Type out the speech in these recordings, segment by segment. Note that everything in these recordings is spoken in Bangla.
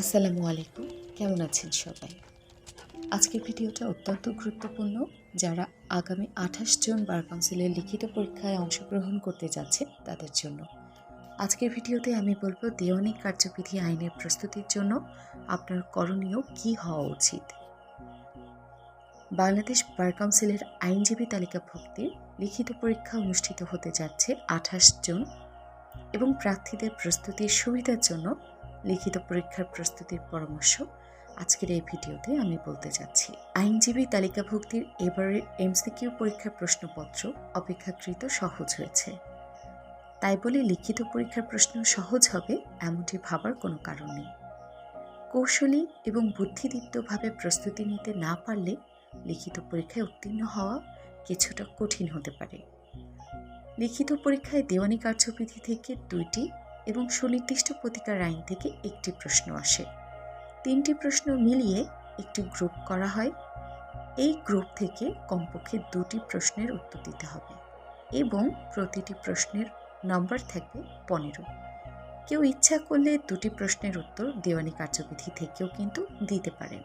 আসসালামু আলাইকুম। কেমন আছেন সবাই? আজকের ভিডিওটা অত্যন্ত গুরুত্বপূর্ণ। যারা আগামী আঠাশ জন বার কাউন্সিলের লিখিত পরীক্ষায় অংশগ্রহণ করতে যাচ্ছে, তাদের জন্য। আজকের ভিডিওতে আমি বলব দেওয়ানি কার্যবিধি আইনের প্রস্তুতির জন্য আপনার করণীয় কি হওয়া উচিত? বাংলাদেশ বার কাউন্সিলের আইনজীবী তালিকাভুক্তির লিখিত পরীক্ষা অনুষ্ঠিত হতে যাচ্ছে আঠাশ জন এবং প্রার্থীদের প্রস্তুতির সুবিধার জন্য লিখিত পরীক্ষার প্রস্তুতির পরামর্শ আজকের এই ভিডিওতে আমি বলতে যাচ্ছি আইনজীবী তালিকাভুক্তির এবারের এমসিকিউ পরীক্ষার প্রশ্নপত্র অপেক্ষাকৃত সহজ হয়েছে। তাই বলে লিখিত পরীক্ষার প্রশ্ন সহজ হবে এমনটি ভাবার কোনো কারণ নেই। কৌশলী এবং বুদ্ধিদীপ্তভাবে প্রস্তুতি নিতে না পারলে লিখিত পরীক্ষায় উত্তীর্ণ হওয়া কিছুটা কঠিন হতে পারে। লিখিত পরীক্ষায় দেওয়ানি কার্যবিধি থেকে দুইটি এবং সুনির্দিষ্ট প্রতিকার আইন থেকে একটি প্রশ্ন আসে। তিনটি প্রশ্ন মিলিয়ে একটি গ্রুপ করা হয়। এই গ্রুপ থেকে কমপক্ষে দুটি প্রশ্নের উত্তর দিতে হবে এবং প্রতিটি প্রশ্নের নম্বর থাকবে পনেরো। কেউ ইচ্ছা করলে দুটি প্রশ্নের উত্তর দেওয়ানি কার্যবিধি থেকেও কিন্তু দিতে পারেন।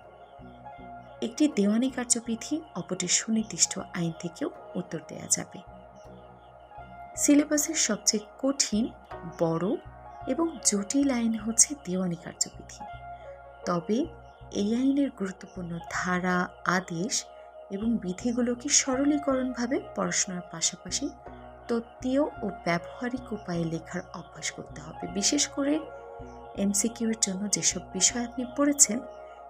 একটি দেওয়ানি কার্যবিধি অপরটি সুনির্দিষ্ট আইন থেকেও উত্তর দেওয়া যাবে। সিলেবাসের সবচেয়ে কঠিন, বড় এবং জটিল আইন হচ্ছে দেওয়ানি কার্যবিধি। তবে এই আইনের গুরুত্বপূর্ণ ধারা, আদেশ এবং বিধিগুলোকে সরলীকরণভাবে পড়াশোনার পাশাপাশি তত্ত্বীয় ও ব্যবহারিক উপায়ে লেখার অভ্যাস করতে হবে। বিশেষ করে এমসিকিউর জন্য যেসব বিষয় আপনি পড়েছেন,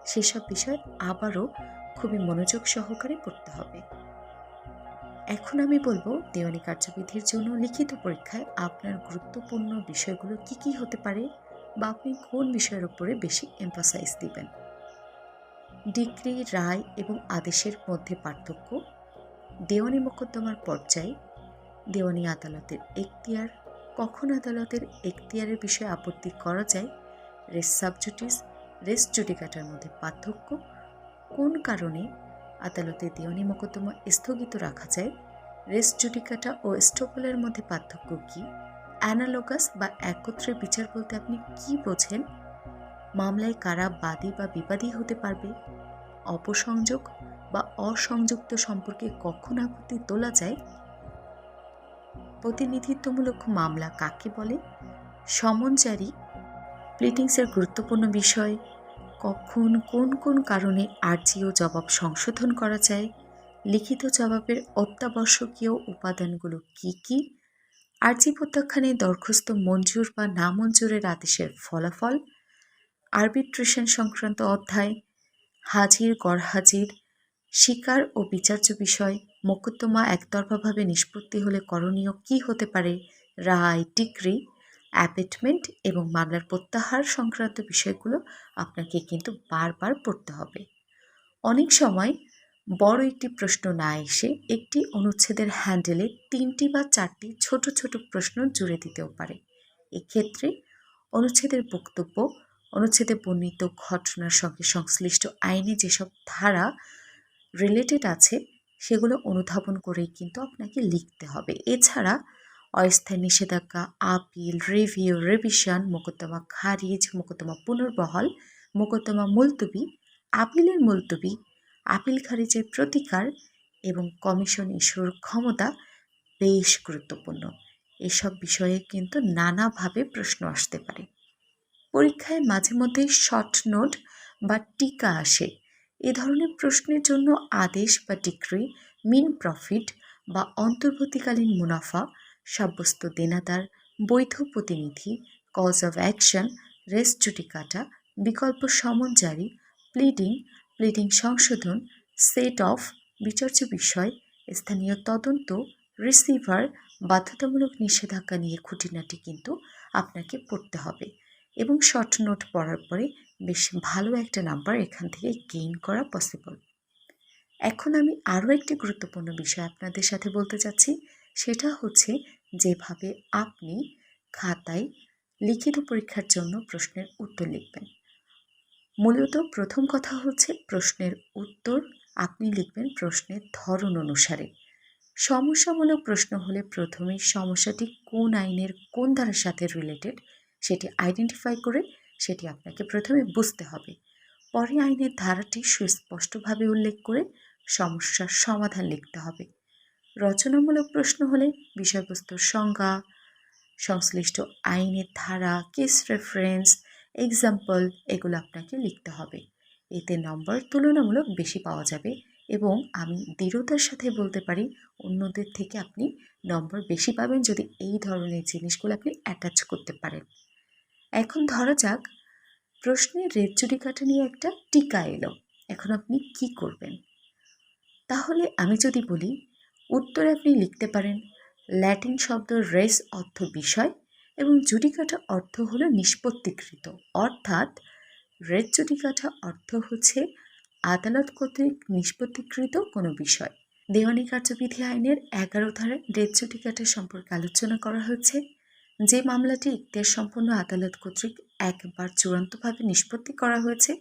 সেসব বিষয় আবারও খুবই মনোযোগ সহকারে পড়তে হবে। এখন আমি বলব, দেওয়ানি কার্যবিধির জন্য লিখিত পরীক্ষায় আপনার গুরুত্বপূর্ণ বিষয়গুলো কি কি হতে পারে বা আপনি কোন বিষয়ের উপরে বেশি এমফাসাইজ দিবেন? ডিগ্রি, রায় এবং আদেশের মধ্যে পার্থক্য, দেওয়ানি মোকদ্দমার পর্যায়ে, দেওয়ানি আদালতের এখতিয়ার, কখন আদালতের এখতিয়ারের বিষয়ে আপত্তি করা যায়, রেস সাবজুটিস রেস জুডিকাটার মধ্যে পার্থক্য, কোন কারণে আদালতে মোকদ্দমা স্থগিত রাখা যায়। রেস জুডিকাটা ও স্টোপলের মধ্যে পার্থক্য কি? অ্যানালোগাস বা একত্রে বিচার বলতে আপনি কি বোঝেন? মামলায় কারা বাদী বা বিবাদী হতে পারবে? অপসংযোগ বা অসংযুক্ত সম্পর্কে কখন আপত্তি তোলা যায়? প্রতিনিধিত্বমূলক মামলা কাকে বলে? সমন জারি প্লিটিংসের গুরুত্বপূর্ণ বিষয় কখন কোন কোন কারণে আর্জি ও জবাব সংশোধন করা যায়? লিখিত জবাবের অত্যাবশ্যকীয় উপাদানগুলো কি কি? আর্জি প্রত্যাখ্যানে দরখাস্ত মঞ্জুর বা না মঞ্জুরের আদেশের ফলাফল? আরবিট্রেশন সংক্রান্ত অধ্যায়? হাজির, গড়হাজির? শিকার ও বিচার্য বিষয়? মোকদ্দমা একতরফাভাবে নিষ্পত্তি হলে করণীয় কি হতে পারে? রায়, ডিগ্রি? অ্যাপেটমেন্ট এবং মামলার প্রত্যাহার সংক্রান্ত বিষয়গুলো আপনাকে কিন্তু বারবার পড়তে হবে। অনেক সময় বড় একটি প্রশ্ন না এসে একটি অনুচ্ছেদের হ্যান্ডেলে তিনটি বা চারটি ছোট ছোট প্রশ্ন জুড়ে দিতেও পারে। এক্ষেত্রে অনুচ্ছেদের বক্তব্য, অনুচ্ছেদে বর্ণিত ঘটনার সঙ্গে সংশ্লিষ্ট আইনে যেসব ধারা রিলেটেড আছে, সেগুলো অনুধাবন করেই কিন্তু আপনাকে লিখতে হবে। এছাড়া অস্থায়ী নিষেধাজ্ঞা, আপিল, রিভিউ, রিভিশন, মোকদ্দমা খারিজ, মোকদ্দমা পুনর্বহাল, মোকদ্দমা মুলতবি, আপিলের মুলতবি, আপিল খারিজের প্রতিকার এবং কমিশন ইস্যুর ক্ষমতা বেশ গুরুত্বপূর্ণ। এসব বিষয়ে কিন্তু নানাভাবে প্রশ্ন আসতে পারে। পরীক্ষায় মাঝে মধ্যে শর্ট নোট বা টিকা আসে। এ ধরনের প্রশ্নের জন্য আদেশ বা ডিক্রি, মিন প্রফিট বা অন্তর্বর্তীকালীন মুনাফা সাব্যস্ত দেনাদার, বৈধ প্রতিনিধি cause of action res res judicata বিকল্প সমন জারি প্লিডিং প্লিডিং সংশোধন সেট অফ বিচার্য বিষয়, স্থানীয় তদন্ত রিসিভার বাধ্যতামূলক নিষেধাজ্ঞা নিয়ে খুঁটিনাটি কিন্তু আপনাকে পড়তে হবে। এবং শর্ট নোট পড়ার পরে বেশ ভালো একটা নাম্বার এখান থেকে গেইন করা পসিবল এখন আমি আরও একটি গুরুত্বপূর্ণ বিষয় আপনাদের সাথে বলতে চাচ্ছি, সেটা হচ্ছে যেভাবে আপনি খাতায় লিখিত পরীক্ষার জন্য প্রশ্নের উত্তর লিখবেন। মূলত প্রথম কথা হচ্ছে প্রশ্নের উত্তর আপনি লিখবেন প্রশ্নের ধরন অনুসারে। সমস্যামূলক প্রশ্ন হলে প্রথমেই সমস্যাটি কোন আইনের কোন ধারার সাথে রিলেটেড সেটি আইডেন্টিফাই করে সেটি আপনাকে প্রথমে বুঝতে হবে। পরে আইনের ধারাটি সুস্পষ্টভাবে উল্লেখ করে সমস্যার সমাধান লিখতে হবে। রচনামূলক প্রশ্ন হলে বিষয়বস্তুর সংজ্ঞা, সংশ্লিষ্ট আইনের ধারা কেস রেফারেন্স এক্সাম্পল এগুলো আপনাকে লিখতে হবে। এতে নম্বর তুলনামূলক বেশি পাওয়া যাবে এবং আমি দৃঢ়তার সাথে বলতে পারি অন্যদের থেকে আপনি নম্বর বেশি পাবেন যদি এই ধরনের জিনিসগুলো আপনি অ্যাটাচ করতে পারেন। এখন ধরা যাক প্রশ্নের রেড কাটা নিয়ে একটা টিকা এলো। এখন আপনি কি করবেন? তাহলে আমি যদি বলি উত্তরে আপনি লিখতে পারেন, ল্যাটিন শব্দ রেস অর্থ বিষয় এবং জুডিকাটা অর্থ হলো নিষ্পত্তিকৃত। অর্থাৎ রেড জুডিকাটা অর্থ হচ্ছে আদালত কর্তৃক নিষ্পত্তিকৃত কোনো বিষয়। দেওয়ানি কার্যবিধি আইনের এগারো ধারায় রেড জুডিকাটা সম্পর্কে আলোচনা করা হয়েছে, যে মামলাটি ইতিহাস সম্পন্ন আদালত কর্তৃক একবার চূড়ান্তভাবে নিষ্পত্তি করা হয়েছে,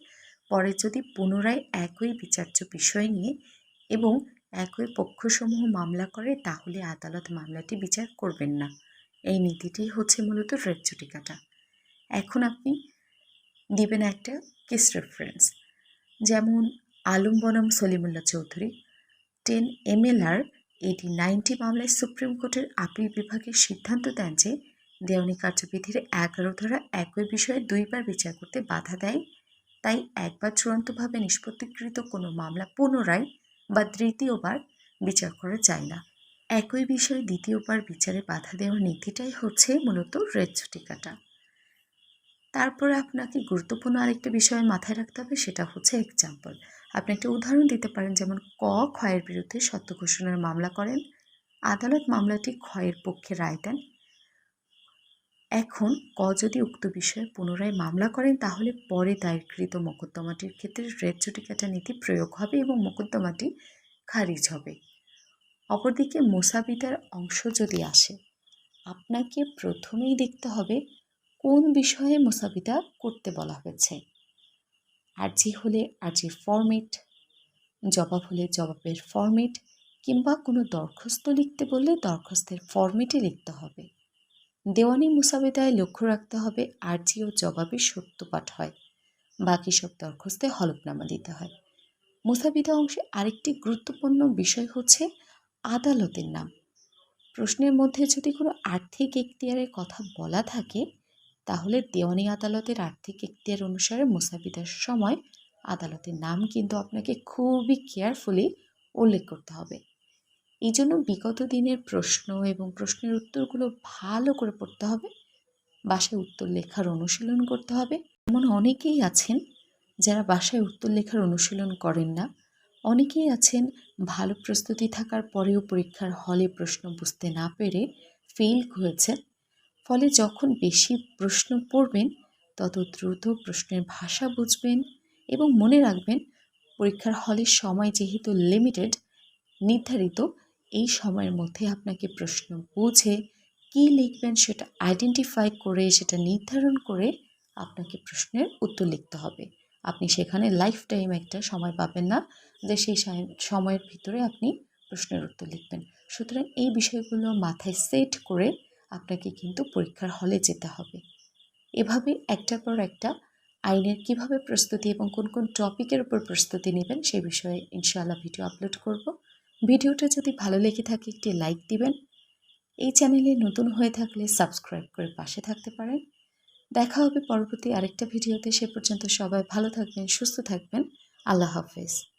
পরে যদি পুনরায় একই বিচার্য বিষয় নিয়ে এবং একই পক্ষসমূহ মামলা করে, তাহলে আদালত মামলাটি বিচার করবেন না। এই নীতিটি হচ্ছে মূলত রেড জুডিকাটা এখন আপনি দিবেন একটা কেস রেফারেন্স। যেমন আলম বনম সলিমুল্লাহ চৌধুরী, টেন এমএলআর এটি নাইনটি মামলায় সুপ্রিম কোর্টের আপিল বিভাগের সিদ্ধান্ত দেন যে দেওয়ানি কার্যবিধির এগারো ধারা একই বিষয়ে দুইবার বিচার করতে বাধা দেয়। তাই একবার চূড়ান্তভাবে নিষ্পত্তিকৃত কোনো মামলা পুনরায় বা তৃতীয়বার বিচার করা যায় না। একই বিষয়ে দ্বিতীয়বার বিচারে বাধা দেওয়ার নীতিটাই হচ্ছে মূলত রেড ছুটিকাটা তারপরে আপনাকে গুরুত্বপূর্ণ আরেকটা বিষয় মাথায় রাখতে হবে, সেটা হচ্ছে এক্সাম্পল আপনি একটা উদাহরণ দিতে পারেন, যেমন ক ক্ষয়ের বিরুদ্ধে সত্য ঘোষণার মামলা করেন, আদালত মামলাটি ক্ষয়ের পক্ষে রায় দেন এখন ক যদি উক্ত বিষয়ে পুনরায় মামলা করেন, তাহলে পরে দায়েরকৃত মোকদ্দমাটির ক্ষেত্রে রেড জুটিকাটা নীতি প্রয়োগ হবে এবং মোকদ্দমাটি খারিজ হবে। অপরদিকে মোসাবিদার অংশ যদি আসে, আপনাকে প্রথমেই দেখতে হবে কোন বিষয়ে মোসাবিদা করতে বলা হয়েছে। আর্জি হলে আর্জির ফরমেট জবাব হলে জবাবের ফর্মেট কিংবা কোনো দরখাস্ত লিখতে বললে দরখাস্তের ফরমেটে লিখতে হবে। দেওয়ানি মুসাবিদায় লক্ষ্য রাখতে হবে আর্জি ও জবাবে সত্যপাঠ হয়। বাকি সব দরখাস্তে হলফনামা দিতে হয়। মুসাবিদা অংশে আরেকটি গুরুত্বপূর্ণ বিষয় হচ্ছে আদালতের নাম। প্রশ্নের মধ্যে যদি কোনো আর্থিক এখতিয়ারের কথা বলা থাকে, তাহলে দেওয়ানি আদালতের আর্থিক এখতিয়ার অনুসারে মুসাবিদার সময় আদালতের নাম কিন্তু আপনাকে খুবই কেয়ারফুলি উল্লেখ করতে হবে। এই জন্য বিগত দিনের প্রশ্ন এবং প্রশ্নের উত্তরগুলো ভালো করে পড়তে হবে। বাসায় উত্তর লেখার অনুশীলন করতে হবে। এমন অনেকেই আছেন যারা বাসায় উত্তর লেখার অনুশীলন করেন না। অনেকেই আছেন ভালো প্রস্তুতি থাকার পরেও পরীক্ষার হলে প্রশ্ন বুঝতে না পেরে ফেল হয়েছে ফলে যখন বেশি প্রশ্ন পড়বেন, তত দ্রুত প্রশ্নের ভাষা বুঝবেন এবং মনে রাখবেন পরীক্ষার হলের সময় যেহেতু লিমিটেড নির্ধারিত এই সময়ের মধ্যে আপনাকে প্রশ্ন বুঝে কী লিখবেন সেটা আইডেন্টিফাই করে, সেটা নির্ধারণ করে আপনাকে প্রশ্নের উত্তর লিখতে হবে। আপনি সেখানে লাইফ টাইম একটা সময় পাবেন না যে সেই সময়ের ভিতরে আপনি প্রশ্নের উত্তর লিখবেন। সুতরাং এই বিষয়গুলো মাথায় সেট করে আপনাকে কিন্তু পরীক্ষার হলে যেতে হবে। এভাবে একটার পর একটা আইনের কীভাবে প্রস্তুতি এবং কোন কোন টপিকের উপর প্রস্তুতি নেবেন সে বিষয়ে ইনশাআল্লাহ ভিডিও আপলোড করব। ভিডিওটা যদি ভালো লেগে থাকে, একটি লাইক দিবেন। এই চ্যানেলে নতুন হয়ে থাকলে সাবস্ক্রাইব করে পাশে থাকতে পারেন। দেখা হবে পরবর্তী আরেকটা ভিডিওতে। সে পর্যন্ত সবাই ভালো থাকবেন, সুস্থ থাকবেন। আল্লাহ হাফেজ।